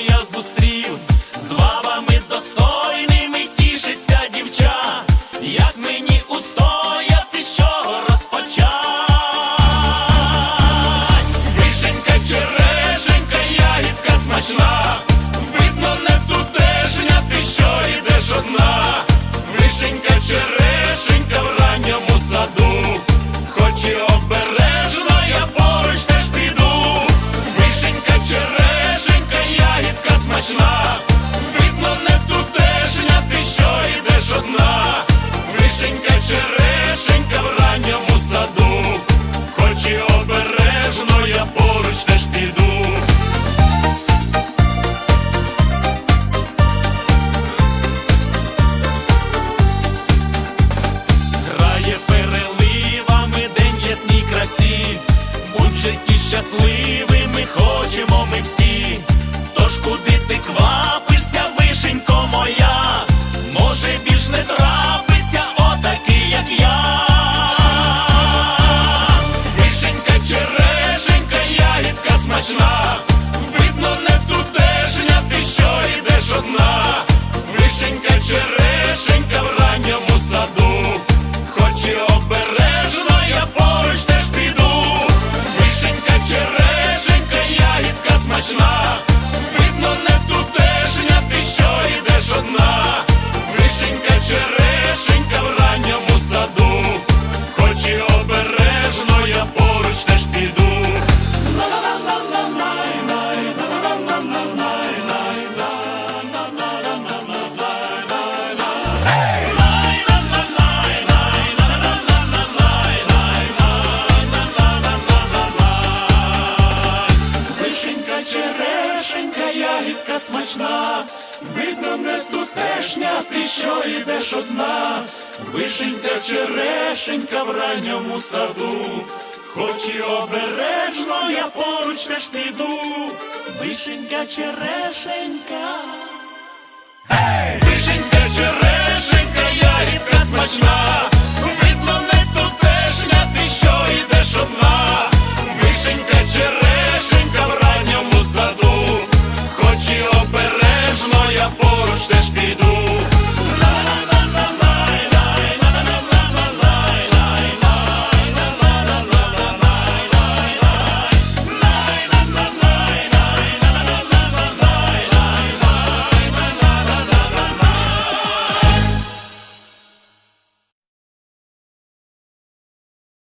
я зустрів, з вабами достойними тішиться дівча, як мені устояти, чого розпочать? Вишенька, черешенька, ягідка смачна, видно, не тутешня, ти що йдеш одна, вишенька, черешенька щасливими хочемо ми всі. Тож куди ти квапишся, ягідка смачна, видно, не тутешня, ти що йдеш одна, вишенька, черешенька в ранньому саду, хоч і обережно, я поруч теж піду, вишенька, черешенька.